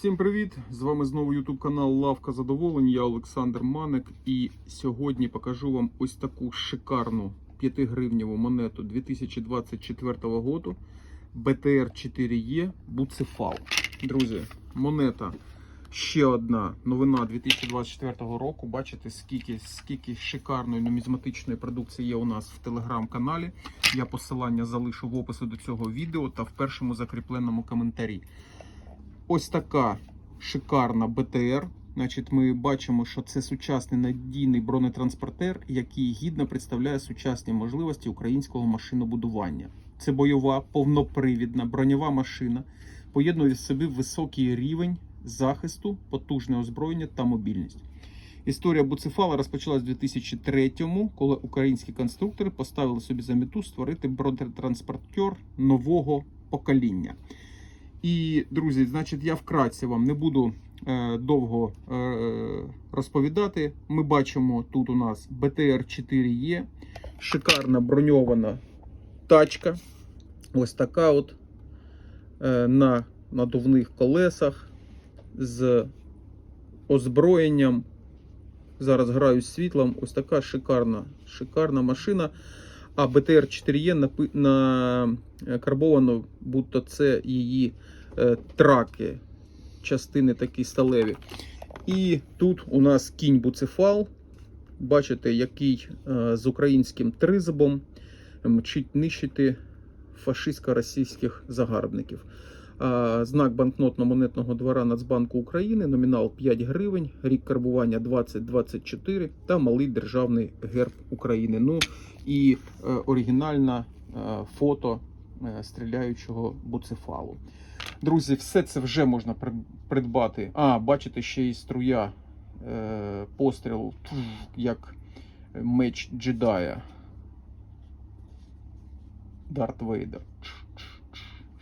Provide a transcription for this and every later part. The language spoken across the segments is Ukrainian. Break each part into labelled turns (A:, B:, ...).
A: Всім привіт! З вами знову YouTube канал Лавка Задоволень. Я Олександр Маник. І сьогодні покажу вам ось таку шикарну 5-гривневу монету 2024 року BTR 4E Буцефал. Друзі, монета ще одна новина 2024 року. Бачите, скільки, скільки шикарної нумізматичної продукції є у нас в телеграм-каналі. Я посилання залишу в описі до цього відео та в першому закріпленому коментарі. Ось така шикарна БТР. Значить, ми бачимо, що це сучасний надійний бронетранспортер, який гідно представляє сучасні можливості українського машинобудування. Це бойова, повнопривідна броньова машина, поєднує в собі високий рівень захисту, потужне озброєння та мобільність. Історія Буцефала розпочалась у 2003-му, коли українські конструктори поставили собі за мету створити бронетранспортер нового покоління. І, друзі, значить, я вкратце вам не буду е, довго е, розповідати. Ми бачимо тут у нас BTR 4E, шикарна броньована тачка. Ось така от е, на надувних колесах з озброєнням. Зараз граю з світлом. Ось така шикарна, шикарна машина. А BTR 4E напи- накарбовано, будто це її е, траки, частини такі сталеві. І тут у нас кінь буцефал. Бачите, який е, з українським тризубом мчить нищити фашистсько-російських загарбників. Знак банкнотно-монетного двора Нацбанку України, номінал 5 гривень, рік карбування 2024 та малий державний герб України. Ну і е, оригінальне фото е, стріляючого буцефалу. Друзі, все це вже можна придбати. А, бачите, ще і струя е, пострілу, як меч джедая. Дарт Вейдер.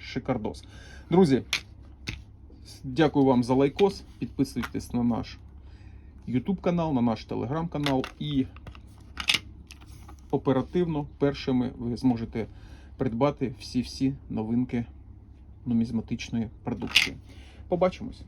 A: Шикардос. Друзі, дякую вам за лайкос. Підписуйтесь на наш YouTube канал, на наш телеграм канал і оперативно першими ви зможете придбати всі-всі новинки нумізматичної продукції. Побачимось!